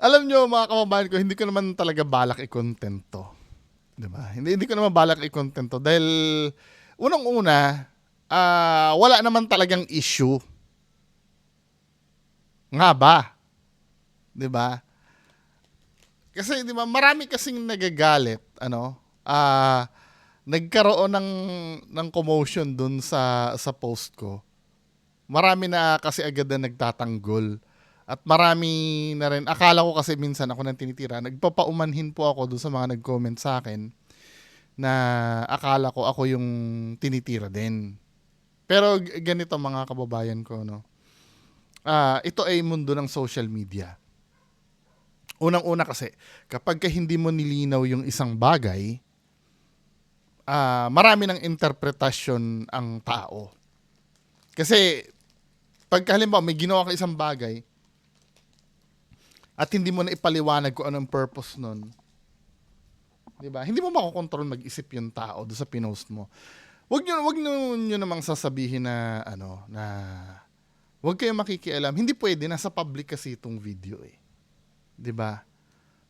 alam nyo mga kababayan ko, hindi ko naman talaga balak i-content to. 'Di ba? Hindi, hindi ko naman balak i-content dahil unang-una, ah, wala naman talagang issue. Nga ba? 'Di ba? Kasi 'di ba, marami kasing nagagalit, ano? Ah, nagkaroon ng ng commotion dun sa sa post ko. Marami na kasi agad na nagtatanggol. At marami na rin, akala ko kasi minsan ako nang tinitira, nagpapaumanhin po ako doon sa mga nag-comment sa akin na akala ko ako yung tinitira din. Pero ganito mga kababayan ko, no? Ah, ito ay mundo ng social media. Unang-una kasi, kapag ka hindi mo nilinaw yung isang bagay, ah, marami ng interpretasyon ang tao. Kasi, pag halimbawa may ginawa ka isang bagay, at hindi mo na ipaliwanag kung anong purpose nun, di ba? Hindi mo makokontrol mag-isip yung tao doon sa pinost mo. Wag nyo, wag nyo, nyo namang sasabihin na, ano, na, wag kayong makikialam. Hindi pwede, nasa public kasi itong video eh. Di ba?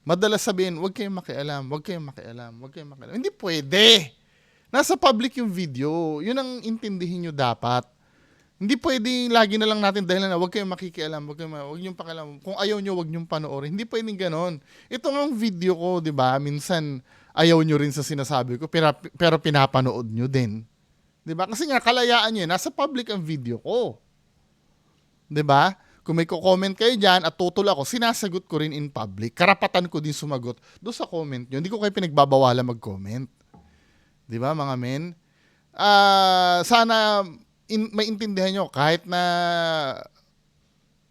Madalas sabihin, wag kayong makialam, wag kayong makialam, wag kayong makialam. Hindi pwede. Nasa public yung video. Yun ang intindihin nyo dapat. Hindi pwedeng lagi na lang natin dahil na wag kayong makikialam, wag kayong wag niyo pakialam. Kung ayaw niyo, wag niyo panoorin. Hindi pwedeng ganon. Ito ang video ko, 'di ba? Minsan ayaw niyo rin sa sinasabi ko, pero, pero pinapanood niyo din. 'Di ba? Kasi nga kalayaan niyo, nasa public ang video ko. 'Di ba? Kung may ko-comment kayo diyan at tutol ako, sinasagot ko rin in public. Karapatan ko din sumagot do sa comment niyo. Hindi ko kayo pinagbabawalan mag-comment. 'Di ba, mga men? Ah, sana in, maintindihan nyo kahit na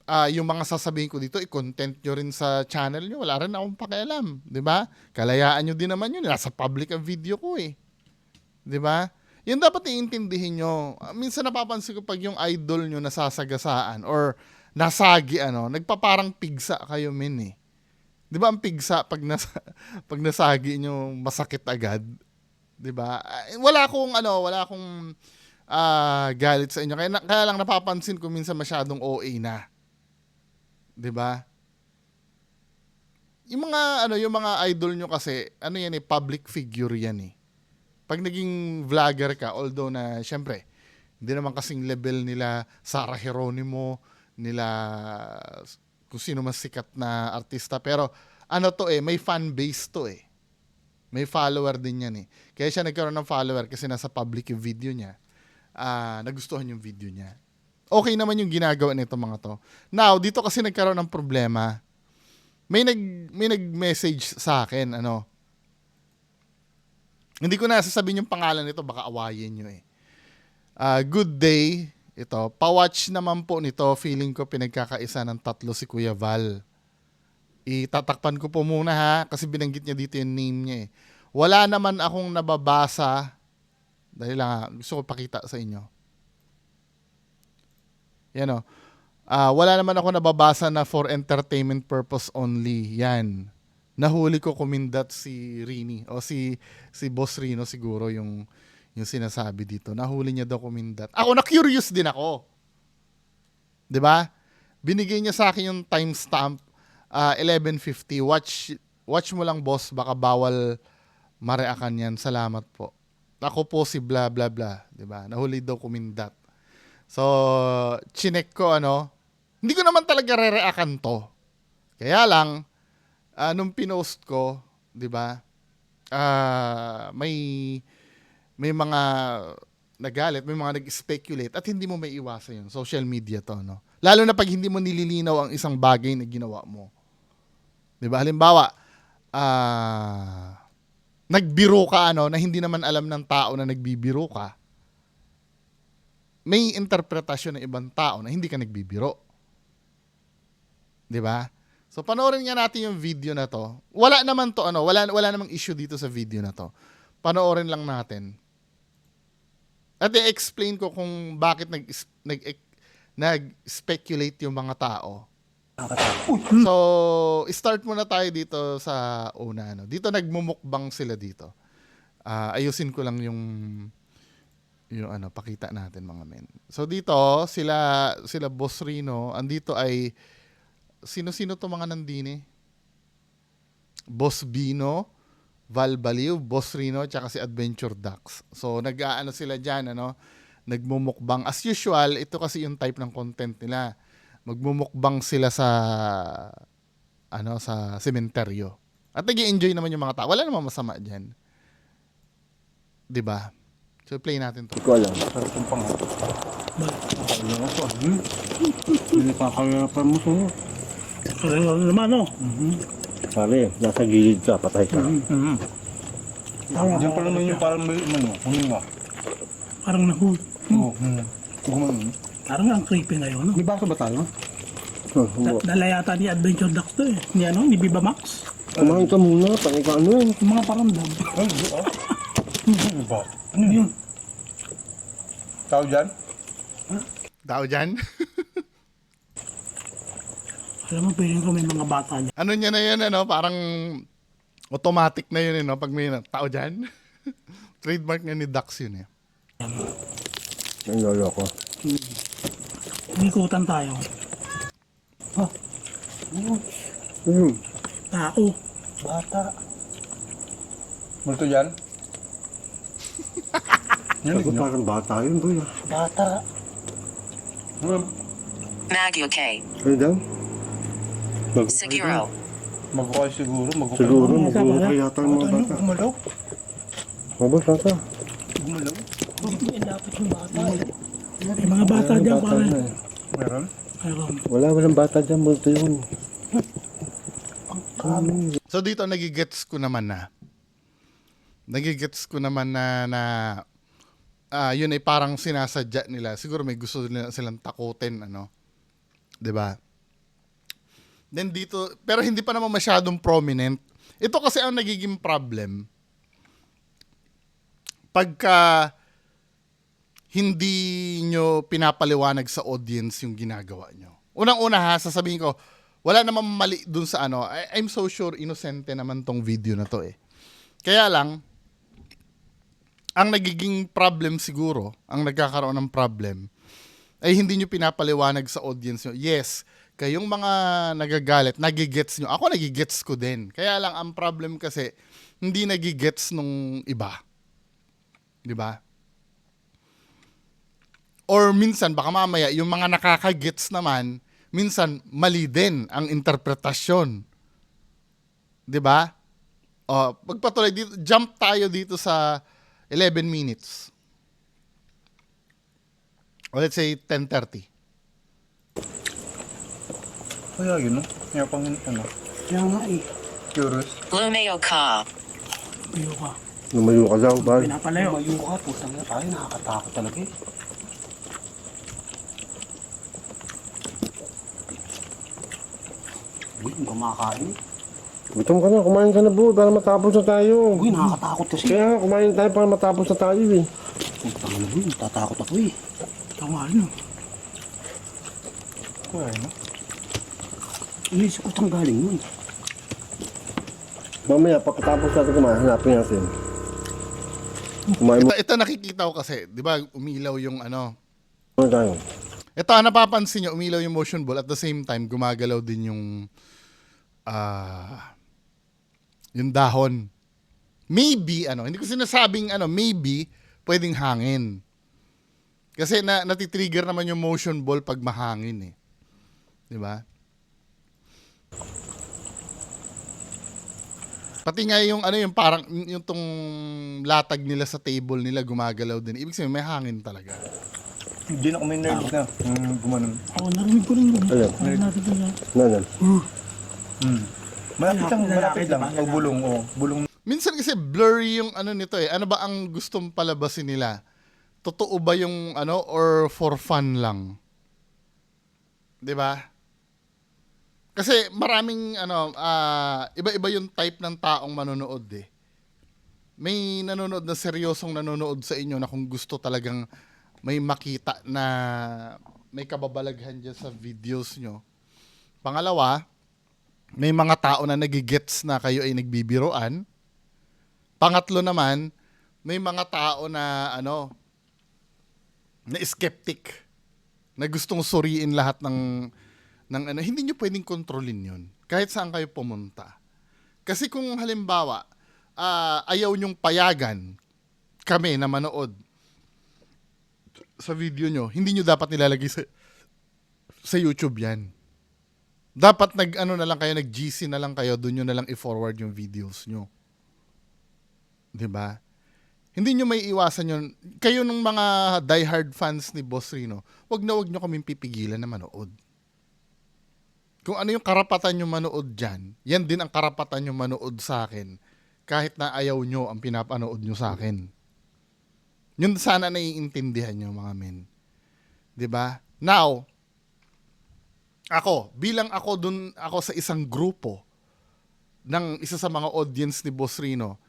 ah, yung mga sasabihin ko dito, i-content nyo rin sa channel nyo. Wala rin akong pakialam. Ba? Kalayaan nyo din naman yun. Nasa public ang video ko eh. Ba? Yun dapat iintindihin nyo. Ah, Minsan napapansin ko pag yung idol nyo nasasagasaan or nasagi ano, nagpaparang pigsa kayo min eh. Di ba ang pigsa pag, nas pag nasagi nyo masakit agad? Di ba? Ah, Wala akong ano, wala akong ah, galit sa inyo. Kaya, na- kaya lang napapansin ko minsan masyadong OA na. 'Di ba? Yung mga ano, yung mga idol nyo kasi, ano yan eh, public figure yan eh. Pag naging vlogger ka, although na syempre, hindi naman kasing level nila Sarah Geronimo, nila kung sino mas sikat na artista, pero ano to eh, may fan base to eh. May follower din yan eh. Kaya siya nagkaroon ng follower kasi nasa public video niya. Ah, nagustuhan yung video niya. Okay naman yung ginagawa nito mga to. Now, dito kasi nagkaroon ng problema. May nag may nag-message sa akin, ano. Hindi ko na sasabihin yung pangalan nito, baka awayin nyo eh. Ah, good day. Ito, pa-watch naman po nito. Feeling ko pinagkakaisa ng tatlo si Kuya Val. Itatakpan ko po muna ha, kasi binanggit niya dito yung name niya eh. Wala naman akong nababasa. Dahil lang ha, gusto ko pakita sa inyo. Yan o. Ah, wala naman ako nababasa na for entertainment purpose only. Yan. Nahuli ko kumindat si Rini o si si Boss Rino siguro yung yung sinasabi dito. Nahuli niya daw kumindat. Ako na curious din ako. 'Di ba? Binigay niya sa akin yung timestamp ah, 11:50. Watch watch mo lang boss, baka bawal mareakan yan. Salamat po. Ako po si bla bla bla, 'di ba? Nahuli daw kumindat. So, chinek ko ano, hindi ko naman talaga re-reakan to. Kaya lang, ah, nung pinost ko, di ba, ah, may, may mga nagalit, may mga nag-speculate at hindi mo may iwasan yun. Social media to, no? Lalo na pag hindi mo nililinaw ang isang bagay na ginawa mo. Di ba? Halimbawa, ah, nagbiro ka ano, na hindi naman alam ng tao na nagbibiro ka may interpretasyon ng ibang tao na hindi ka nagbibiro. 'Di ba? So panoorin nga natin yung video na to. Wala naman to ano, wala wala namang issue dito sa video na to. Panoorin lang natin. At i-explain ko kung bakit nag nag nag-speculate yung mga tao. So, start muna tayo dito sa una ano. Dito nagmumukbang sila dito. Ah, ayusin ko lang yung yung ano, pakita natin mga men. So dito, sila sila Boss Rino, andito ay sino-sino to mga nandini? Boss Bino, Val Baliw, Boss Rino, tsaka si Adventure Ducks. So, nag-aano sila dyan, ano, nagmumukbang. As usual, ito kasi yung type ng content nila. Magmumukbang sila sa, ano, sa sementeryo. At nag enjoy naman yung mga tao. Wala namang masama dyan. 'Di ba? So, play natin to. Ko alam. Sarap yung pang. Kaya nga to. Hmm? Hindi pa kaya pa mo to. Ano naman, no? Pare, nasa gilid ka, patay ka. Mm-hmm. Diyan pa naman yung parang may ano, huminga. Parang nahu... Oo. Hmm. Parang ang creepy ngayon, no? May baso ba tayo? Oh, Da- dala yata ni Adventure Ducks to eh. Ni ano, ni Viva Max. Kumain ka muna, patay ka ano yan. Yung mga paramdam. Ay, di ah. Ano ba? Ano yun? Tao dyan? Tao dyan? Alam mo, piling ko may mga bata niya. ano niya na yun, ano? Parang automatic na yun, ano? Pag may tao dyan. Trademark niya ni Dax yun, eh. Ang lolo ko. Umikutan tayo. Hmm. Tao. Bata. Multo dyan? Yan, Ako parang bata yun, boy. ah. Bata. Ano? Magyo K. Ano daw? Mag siguro. Magkakay. Siguro, Ano, mag-uwi sabi, yata ang mga Ano? bata. Gumalaw? Mabos bata. Gumalaw? dapat yung bata. May mga bata dyan, Bata Meron? Ayun. Wala, walang bata dyan, multo yun. So, dito, nagigets ko naman na. Nagigets ko naman na, na ah, yun ay parang sinasadya nila. Siguro may gusto nila silang takutin, ano. 'Di ba? Then dito, pero hindi pa naman masyadong prominent. Ito kasi ang nagiging problem. Pagka hindi nyo pinapaliwanag sa audience yung ginagawa nyo. Unang-una ha, sasabihin ko, wala namang mali dun sa ano. I- I'm so sure inosente naman tong video na to eh. Kaya lang, ang nagiging problem siguro, ang nagkakaroon ng problem, ay hindi nyo pinapaliwanag sa audience nyo. Yes, kayong mga nagagalit, nagigets nyo. Ako nagigets ko din. Kaya lang, ang problem kasi, hindi nagigets nung iba. Di ba? Or minsan, baka mamaya, yung mga nakakagets naman, minsan, mali din ang interpretasyon. Di ba? O, pagpatuloy dito, jump tayo dito sa 11 minutes. O let's say 10.30. Kaya yun, no? Kaya pang ano? Kaya nga eh. Curious. Lumeo Ka. Piyo ka. Lumayo ka daw, bal. Pinapalayo. Mayo ka, putang na tayo. Nakakatakot talaga eh. Uy, ang kumakain. Gutom ka na, kumain ka na bro, para matapos na tayo. Uy, nakakatakot kasi. Kaya nga, kumain tayo para matapos na tayo eh. Putang na uy, natatakot ako eh. Ano. Kaya yun, no? Inisip ko saan galing yun. Mamaya, pagkatapos natin kumain, hanapin natin. Kumain Ito, ito nakikita ko kasi, di ba, umilaw yung ano. muna tayo. Ito, ang napapansin nyo, umilaw yung motion ball. At the same time, gumagalaw din yung, ah, yung dahon. Maybe, ano, hindi ko sinasabing, ano, maybe, pwedeng hangin. Kasi na, natitrigger naman yung motion ball pag mahangin eh. Di ba? Pati nga yung ano yung parang yung tong latag nila sa table nila gumagalaw din. Ibig sabihin may hangin talaga. Hindi na ako may nerves na. Hmm, gumanon. Ako, narinig ko rin yun. Ano? Ano natin na. Nanan. Hmm. Malapit lang, malapit lang. Pag bulong, oh. Bulong Minsan kasi blurry yung ano nito eh. Ano ba ang gustong palabasin nila? Totoo ba yung ano or for fun lang? 'Di ba? Kasi maraming ano ah, iba-iba yung type ng taong manonood eh. May nanonood na seryosong nanonood sa inyo na kung gusto talagang may makita na may kababalaghan dyan sa videos nyo. Pangalawa, may mga tao na nagigets na kayo ay nagbibiroan. Pangatlo naman, may mga tao na ano na skeptic na gustong suriin lahat ng ng ano, hindi niyo pwedeng kontrolin 'yon. Kahit saan kayo pumunta. Kasi kung halimbawa, ah, ayaw nyong payagan kami na manood sa video nyo, hindi nyo dapat nilalagay sa, sa YouTube yan. Dapat nag ano na lang kayo, nag GC na lang kayo, doon nyo na lang i-forward yung videos nyo. ba? Hindi nyo may iwasan yun. Kayo nung mga diehard fans ni Boss Rino, wag na wag nyo kaming pipigilan na manood. Kung ano yung karapatan nyo manood dyan, yan din ang karapatan nyo manood sa akin kahit na ayaw nyo ang pinapanood nyo sa akin. Yun sana naiintindihan nyo mga men. 'Di ba? Now, ako, bilang ako dun, ako sa isang grupo ng isa sa mga audience ni Boss Rino,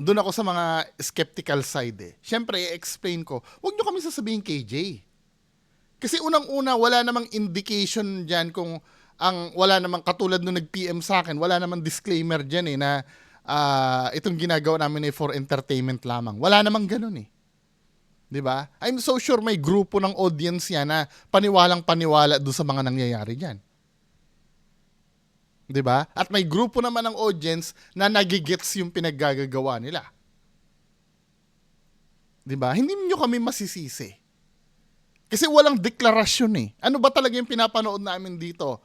doon ako sa mga skeptical side eh. Siyempre, i-explain ko, huwag nyo kami sasabihin KJ. Kasi unang-una, wala namang indication dyan kung ang wala namang katulad nung nag-PM sa akin, wala namang disclaimer dyan eh na ah, itong ginagawa namin eh for entertainment lamang. Wala namang ganun eh. 'Di ba? I'm so sure may grupo ng audience yan na paniwalang paniwala doon sa mga nangyayari diyan. 'Di ba? At may grupo naman ng audience na nagigets yung pinaggagawa nila. 'Di ba? Hindi niyo kami masisisi. Kasi walang deklarasyon eh. Ano ba talaga yung pinapanood namin dito?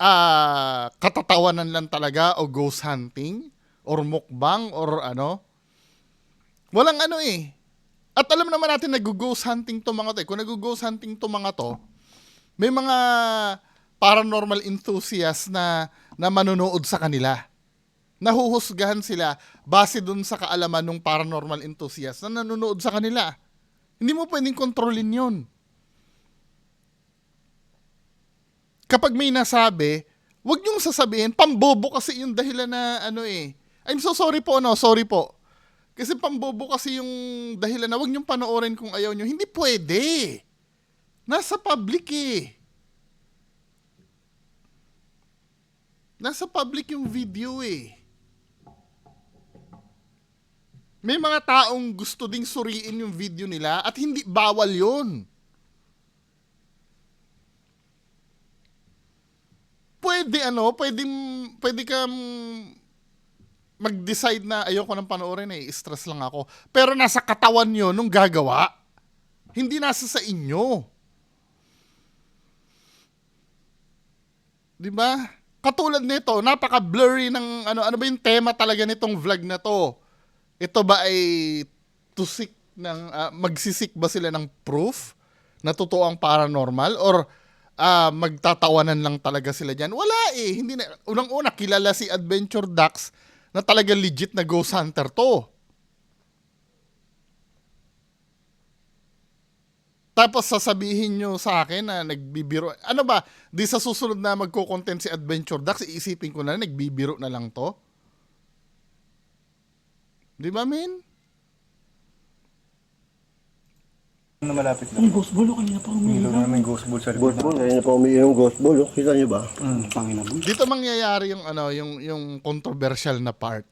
Ah, katatawanan lang talaga o ghost hunting or mukbang or ano? Walang ano eh. At alam naman natin nag-ghost hunting to mga to. eh. Kung nag-ghost hunting to mga to, may mga paranormal enthusiasts na, na manonood sa kanila. Nahuhusgahan sila base dun sa kaalaman ng paranormal enthusiast na nanonood sa kanila. Hindi mo pwedeng kontrolin yon. Kapag may nasabi, wag niyong sasabihin, pambobo kasi yung dahilan na ano eh. I'm so sorry po, no? Sorry po. Kasi pambobo kasi yung dahilan na wag niyong panoorin kung ayaw niyo. Hindi pwede. Nasa public eh. Nasa public yung video eh. May mga taong gusto ding suriin yung video nila at hindi bawal yon. Pwede ano, pwede, pwede kang mag-decide na ayoko nang panoorin eh, stress lang ako. Pero nasa katawan nyo nung gagawa. Hindi nasa sa inyo. 'Di ba? Katulad nito, napaka-blurry ng ano ano ba yung tema talaga nitong vlog na to? Ito ba ay to seek ng ah, magsisik ba sila ng proof na totoo ang paranormal or ah, magtatawanan lang talaga sila diyan? Wala eh, hindi na unang-una kilala si Adventure Ducks na talaga legit na ghost hunter to. Tapos sasabihin nyo sa akin na nagbibiro. Ano ba? Di sa susunod na magko-content si Adventure Ducks, iisipin ko na nagbibiro na lang to? Di ba, men? Ano malapit na? Ang ghost ball, oh, kanina pa Milo umiilaw. na may ghost ball sa Ghost ball, kaya na pa umiinom ghost ball. Oh. Kita niyo ba? Mm, Panginoon. Dito mangyayari yung ano, yung yung controversial na part.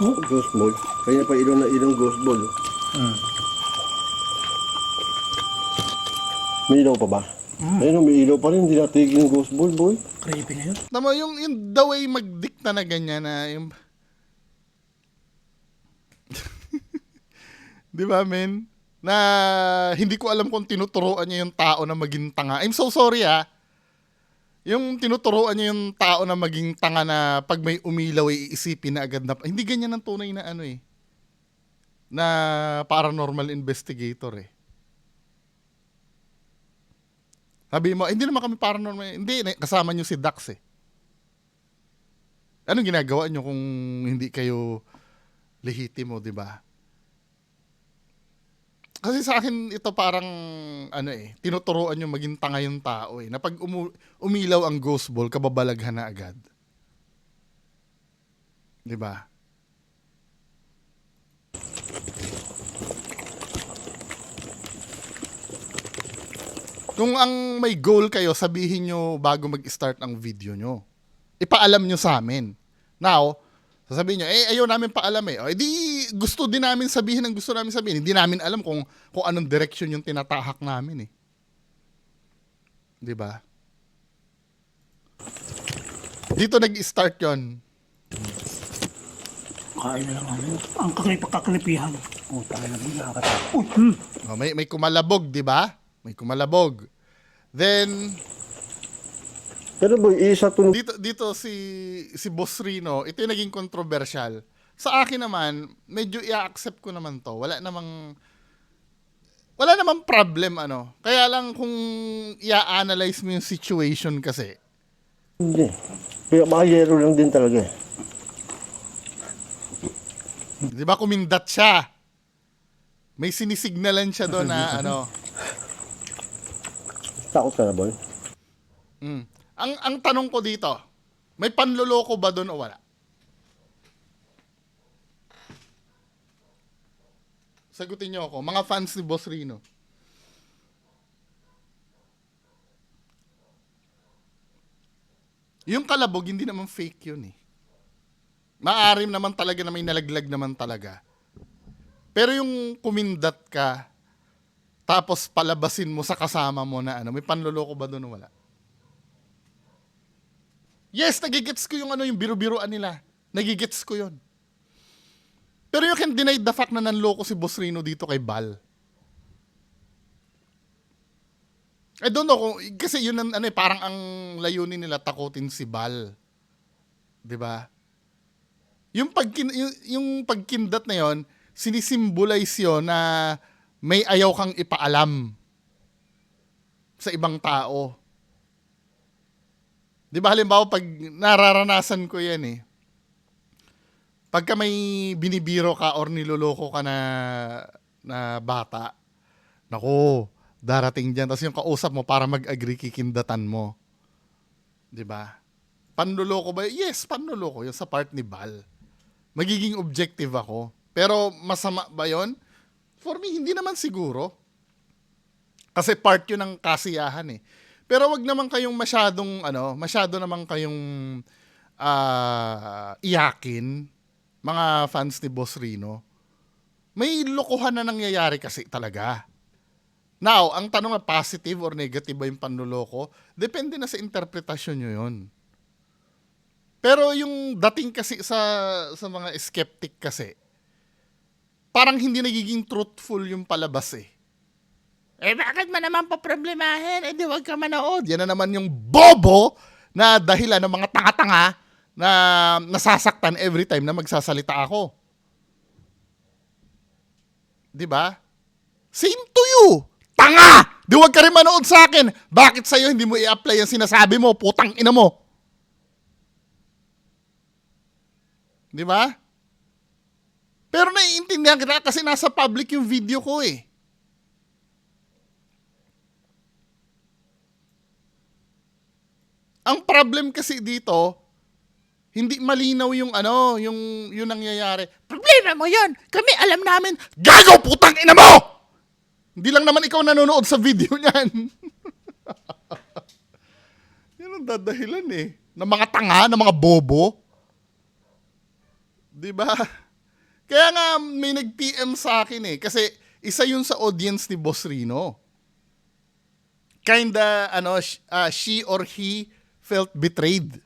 Ghost ball. Kaya pa ilong na ilong ghost ball. Oh. Mm. May ilaw pa ba? Ayun, may ilaw pa rin. Hindi natigil yung ghost ball, boy. Creepy na yun. Tama yung yung the way magdikta na ganyan na yung Di ba, men? Na hindi ko alam kung tinuturoan niya yung tao na maging tanga. I'm so sorry ah. Yung tinuturoan niya yung tao na maging tanga na pag may umilaw iisipin na agad na hindi ganyan ang tunay na ano eh. Na paranormal investigator eh. Sabi mo, hindi naman kami paranormal. Hindi, kasama nyo si Dax eh. Anong ginagawa nyo kung hindi kayo lehitimo, di ba? Kasi sa akin, ito parang, ano eh, tinuturoan yung maging tanga yung tao eh. Na pag umu- umilaw ang ghost ball, kababalaghan na agad. Di ba? Kung ang may goal kayo, sabihin nyo bago mag-start ang video nyo. Ipaalam nyo sa amin. Now, sasabihin nyo, eh, ayaw namin paalam eh. O, edi, gusto din namin sabihin ang gusto namin sabihin. Hindi namin alam kung, kung anong direction yung tinatahak namin eh. Di ba? Dito nag-start yon. Kain na lang ano. Ang kakalip kakalipihan. Oh, tayo na mo, nakakatakot. Uy, hmm. Oh, may may kumalabog, 'di ba? May kumalabog. Then Pero boy, isa to dito dito si si Boss Rino, ito yung naging controversial. Sa akin naman, medyo i-accept ko naman 'to. Wala namang wala namang problem ano. Kaya lang kung i-analyze mo yung situation kasi, Hindi. Kaya baka yero lang din talaga eh. 'di ba kumindat siya? May sinisignalan siya doon na ano. Takot ka na boy. Mm. Ang ang tanong ko dito, may panloloko ba doon o wala? Sagutin niyo ako, mga fans ni Boss Rino. Yung kalabog, hindi naman fake yun eh. Maarim naman talaga na may nalaglag naman talaga. Pero yung kumindat ka, tapos palabasin mo sa kasama mo na ano, may panloloko ba doon o wala? Yes, nagigets ko yung ano, yung biro-biroan nila. Nagigets ko yon. Pero you can deny the fact na nanloko si Boss Rino dito kay Bal. I don't know kung, kasi yun ang, ano eh, parang ang layunin nila takutin si Bal. 'Di ba? Yung pagkin yung, yung pagkindat na yon, sinisimbolize yun na may ayaw kang ipaalam sa ibang tao. 'Di ba halimbawa pag nararanasan ko 'yan eh. Pagka may binibiro ka or niloloko ka na na bata, nako, darating diyan tapos yung kausap mo para mag-agree kikindatan mo. 'Di ba? Panloloko ba? Yes, panloloko yun sa part ni Bal. Magiging objective ako. Pero masama ba 'yon? For me, hindi naman siguro. Kasi part yun ng kasiyahan eh. Pero wag naman kayong masyadong ano, masyado naman kayong ah, iyakin mga fans ni Boss Rino. May lokohan na nangyayari kasi talaga. Now, ang tanong na positive or negative ba yung panluloko, depende na sa interpretasyon nyo yun. Pero yung dating kasi sa, sa mga skeptic kasi, parang hindi nagiging truthful yung palabas eh. Eh bakit man naman paproblemahin? Eh di wag ka manood. Yan na naman yung bobo na dahilan ng mga tanga-tanga na nasasaktan every time na magsasalita ako. 'Di ba? Same to you. Tanga! Di wag ka rin manood sa akin. Bakit sa'yo hindi mo i-apply ang sinasabi mo? Putang ina mo. Di ba? Pero naiintindihan kita kasi nasa public yung video ko eh. Ang problem kasi dito, hindi malinaw yung ano, yung yung nangyayari. Problema mo 'yon. Kami alam namin. Gago putang ina mo. Hindi lang naman ikaw nanonood sa video niyan. Yan ang dadahilan eh. Ng mga tanga, ng mga bobo. 'Di ba? Kaya nga may nag-PM sa akin eh kasi isa yun sa audience ni Boss Rino. Kinda ano ah, she or he felt betrayed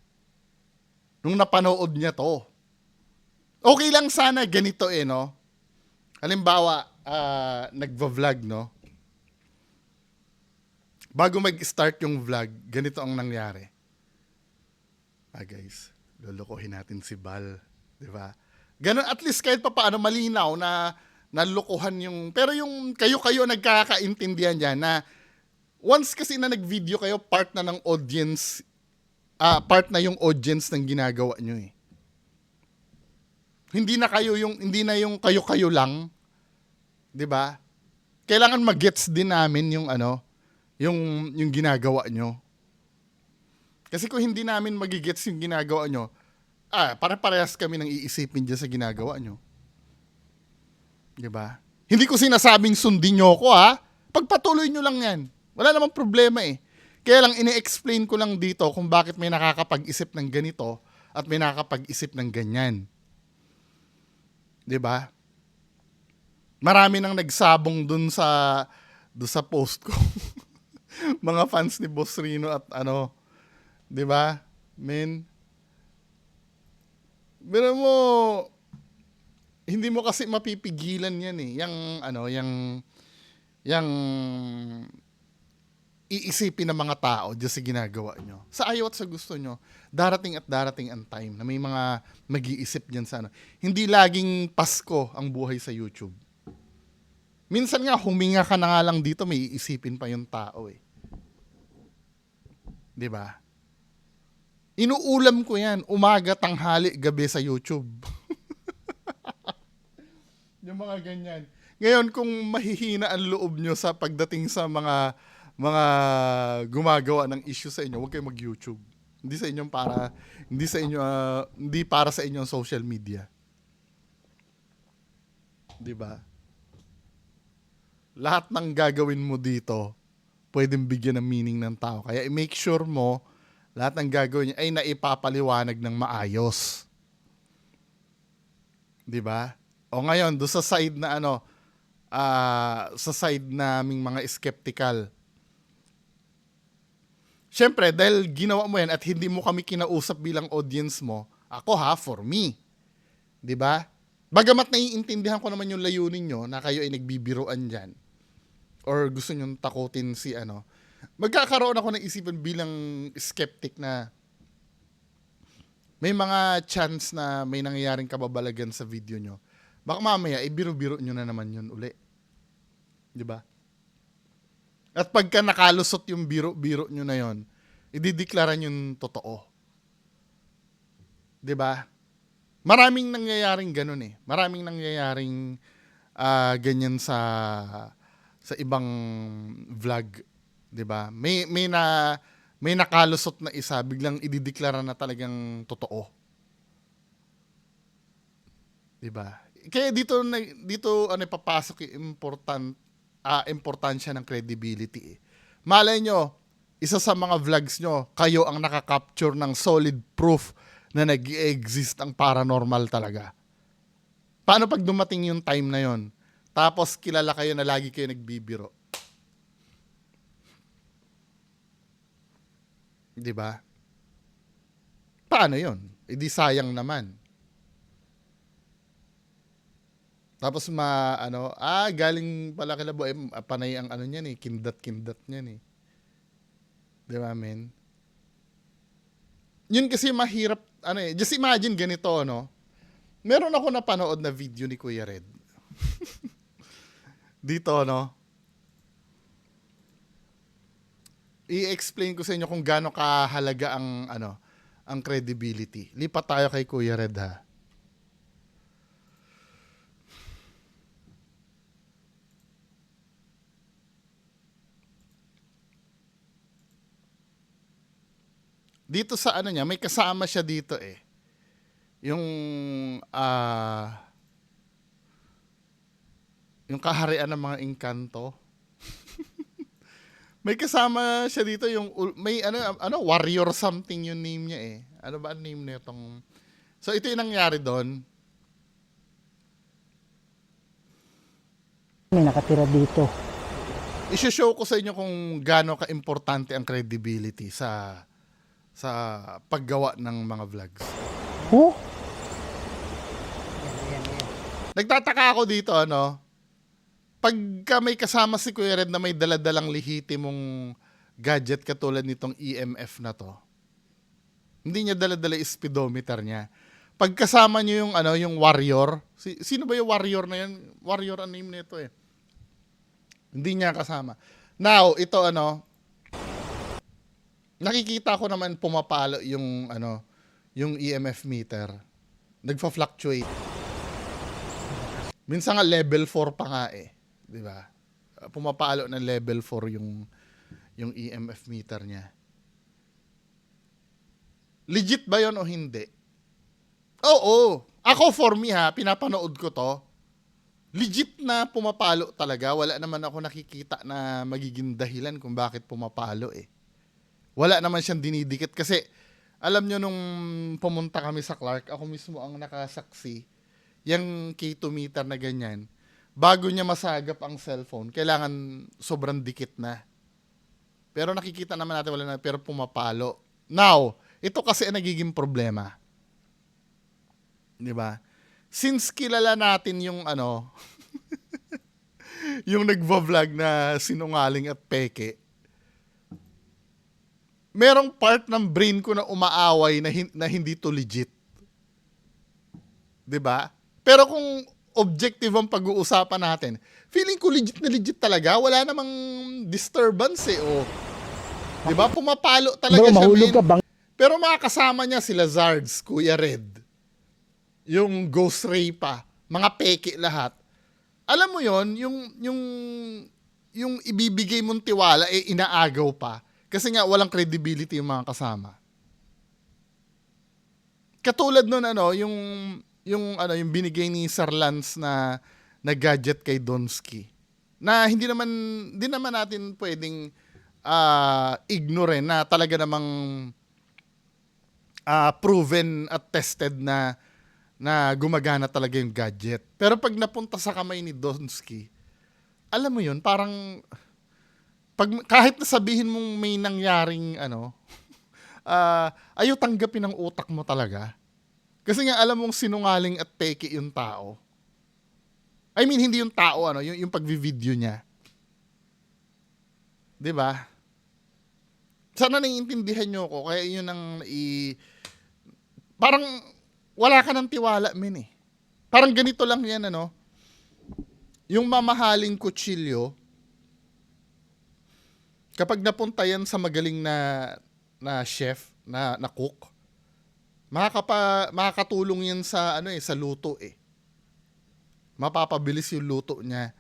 nung napanood niya to. Okay lang sana ganito eh, no? Halimbawa, ah, nagva-vlog, no? Bago mag-start yung vlog, ganito ang nangyari. Ah, guys, lulukohin natin si Bal, 'di ba? Ganun at least kahit pa paano malinaw na nalukuhan yung pero yung kayo-kayo nagkakaintindihan diyan na once kasi na nag-video kayo, part na ng audience ah part na yung audience ng ginagawa nyo eh. Hindi na kayo yung hindi na yung kayo-kayo lang, 'di ba? Kailangan magets din namin yung ano, yung yung ginagawa nyo. Kasi kung hindi namin magigets yung ginagawa nyo, ah, para-parehas kami nang iisipin dyan sa ginagawa nyo. 'Di ba? Hindi ko sinasabing sundin nyo ako ha. Pagpatuloy nyo lang yan. Wala namang problema eh. Kaya lang ini-explain ko lang dito kung bakit may nakakapag-isip ng ganito at may nakakapag-isip ng ganyan. ba? Marami nang nagsabong dun sa dun sa post ko. Mga fans ni Boss Rino at ano, 'di ba? Men, Pero mo, hindi mo kasi mapipigilan yan eh. Yang, ano, yang, yang iisipin ng mga tao dyan sa ginagawa nyo. Sa ayaw at sa gusto nyo, darating at darating ang time na may mga mag-iisip dyan sa ano. Hindi laging Pasko ang buhay sa YouTube. Minsan nga, huminga ka na nga lang dito, may iisipin pa yung tao eh. ba? Inuulam ko yan, umaga, tanghali, gabi sa YouTube. yung mga ganyan. Ngayon, kung mahihina ang loob nyo sa pagdating sa mga mga gumagawa ng issue sa inyo, huwag kayo mag-YouTube. Hindi sa inyo para hindi sa inyo ah, hindi para sa inyong social media. 'Di ba? Lahat ng gagawin mo dito, pwedeng bigyan ng meaning ng tao. Kaya i-make sure mo lahat ng gagawin niya ay naipapaliwanag ng maayos. 'Di ba? O ngayon, do sa side na ano, ah, sa side naming mga skeptical. Siyempre, dahil ginawa mo yan at hindi mo kami kinausap bilang audience mo, ako ha, for me. 'Di ba? Bagamat naiintindihan ko naman yung layunin nyo na kayo ay nagbibiruan dyan or gusto nyong takutin si ano, magkakaroon ako ng isipan bilang skeptic na may mga chance na may nangyayaring kababalagan sa video nyo. Baka mamaya, ibiro-biro nyo na naman yun uli. Di ba? At pagka nakalusot yung biro-biro nyo na yon, idideklara yung totoo. Di ba? Maraming nangyayaring ganun eh. Maraming nangyayaring ah, ganyan sa sa ibang vlog, 'di ba? May may na may nakalusot na isa biglang idideklara na talagang totoo. 'Di ba? Kaya dito dito ano papasok yung important ah, importansya ng credibility. Eh. Malay nyo, isa sa mga vlogs nyo, kayo ang nakakapture ng solid proof na nag exist ang paranormal talaga. Paano pag dumating yung time na yon? Tapos kilala kayo na lagi kayo nagbibiro. 'Di ba? Paano 'yon? Hindi sayang naman. Tapos ma ano, ah galing pala kila boy, panay ang ano niyan eh, kindat-kindat niyan eh. 'Di ba, men? Yun kasi mahirap ano eh. Just imagine ganito, no? Meron ako napanood na video ni Kuya Red. Dito, no? I-explain ko sa inyo kung gaano kahalaga ang ano, ang credibility. Lipat tayo kay Kuya Red ha. Dito sa ano niya, may kasama siya dito eh. Yung ah yung kaharian ng mga engkanto. may kasama siya dito yung may ano ano warrior something yung name niya eh. Ano ba ang name nitong So ito yung nangyari doon. May nakatira dito. I-show ko sa inyo kung gaano ka-importante ang credibility sa sa paggawa ng mga vlogs. Oh, Nagtataka ako dito, ano? Pagka may kasama si Kuya Red na may daladalang lehitimong gadget katulad nitong EMF na to, hindi niya daladala yung speedometer niya. Pagkasama niyo yung ano, yung warrior, si, sino ba yung warrior na yan? Warrior ang name nito eh. Hindi niya kasama. Now, ito ano, nakikita ko naman pumapalo yung ano, yung EMF meter. Nagfa-fluctuate. Minsan nga level 4 pa nga eh, 'di ba? Pumapalo ng level 4 yung yung EMF meter niya. Legit ba 'yon o hindi? Oo. Ako for me ha, pinapanood ko 'to. Legit na pumapalo talaga. Wala naman ako nakikita na magiging dahilan kung bakit pumapalo eh. Wala naman siyang dinidikit kasi alam nyo nung pumunta kami sa Clark, ako mismo ang nakasaksi yung K2 meter na ganyan, bago niya masagap ang cellphone, kailangan sobrang dikit na. Pero nakikita naman natin wala na, pero pumapalo. Now, ito kasi ang nagiging problema. 'Di ba? Since kilala natin yung ano, yung nagvo-vlog na sinungaling at peke, merong part ng brain ko na umaaway na, hin- na hindi to legit. 'Di ba? Pero kung objective ang pag-uusapan natin, feeling ko legit na legit talaga. Wala namang disturbance eh. O, 'Di ba? Pumapalo talaga Bro, siya. mahulog ka bang Pero mga kasama niya sila Zards, Kuya Red, yung Ghost Ray pa, mga peke lahat. Alam mo yon yung, yung, yung ibibigay mong tiwala, eh inaagaw pa. Kasi nga walang credibility yung mga kasama. Katulad nun ano, yung, yung, ano, yung binigay ni Sir Lance na, na gadget kay Donsky. Na hindi naman, hindi naman natin pwedeng ah ignore na talaga namang ah, proven at tested na na gumagana talaga yung gadget. Pero pag napunta sa kamay ni Donsky, alam mo yun, parang pag kahit na sabihin mong may nangyaring ano, ah ayaw tanggapin ng utak mo talaga. Kasi nga alam mong sinungaling at peke yung tao. I mean, hindi yung tao, ano, yung, yung pagvi-video niya. 'Di ba? Sana naiintindihan nyo ko. Kaya yun ang i... Parang wala ka ng tiwala, min eh. Parang ganito lang yan, ano. Yung mamahaling kutsilyo, kapag napunta yan sa magaling na na chef, na, na cook, makakapa, makakatulong yan sa, ano eh, sa luto eh. Mapapabilis yung luto niya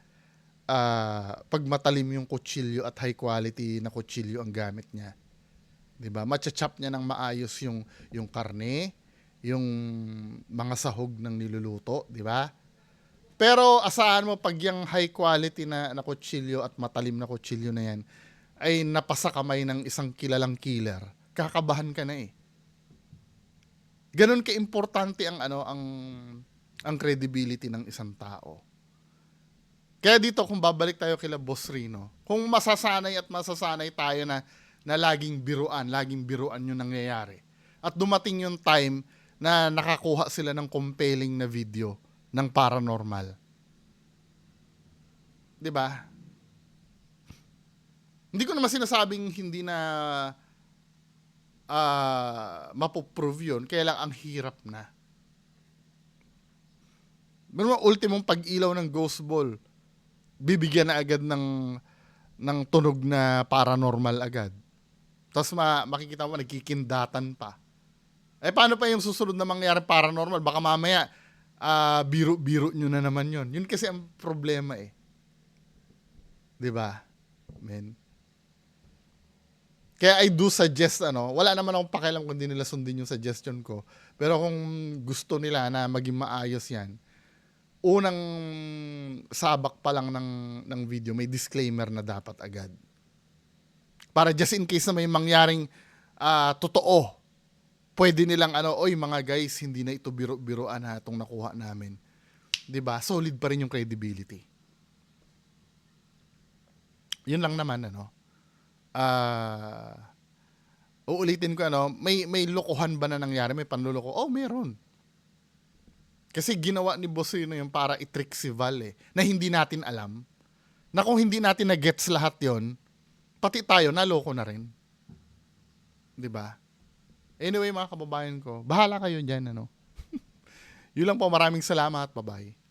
ah, pag matalim yung kutsilyo at high quality na kutsilyo ang gamit niya. 'Di ba? Macha-chop niya ng maayos yung yung karne, yung mga sahog ng niluluto, 'di ba? Pero asahan mo pag yung high quality na, na kutsilyo at matalim na kutsilyo na yan ay napasa kamay ng isang kilalang killer, kakabahan ka na eh. Ganun ka-importante ang ano ang ang credibility ng isang tao. Kaya dito kung babalik tayo kila Boss Rino, kung masasanay at masasanay tayo na na laging biruan, laging biruan yung nangyayari. At dumating yung time na nakakuha sila ng compelling na video ng paranormal. 'Di ba? Hindi ko naman sinasabing hindi na ah mapoprove yun, kaya lang ang hirap na. Pero ultimong pag-ilaw ng ghost ball, bibigyan na agad ng ng tunog na paranormal agad. Tapos ma- makikita mo nagkikindatan pa. Eh paano pa yung susunod na mangyayari paranormal? Baka mamaya ah, biro-biro nyo na naman yon. Yun kasi ang problema eh. ba? Men. Kaya I do suggest ano, wala naman akong pakialam kung di nila sundin yung suggestion ko. Pero kung gusto nila na maging maayos 'yan, unang sabak pa lang ng, ng video, may disclaimer na dapat agad. Para just in case na may mangyaring ah, totoo, pwede nilang ano, oy mga guys, hindi na ito biro-biroan ha, itong nakuha namin. 'Di ba Solid pa rin yung credibility. Yun lang naman, ano. Ah, uulitin ko, ano, may, may lokohan ba na nangyari? May panluloko? Oh, meron. Kasi ginawa ni Bosino yung para i-trick si Val eh, na hindi natin alam. Na kung hindi natin na-gets lahat yon pati tayo, naloko na rin. ba? Anyway, mga kababayan ko, bahala kayo dyan, ano. Yun lang po, maraming salamat. Bye-bye.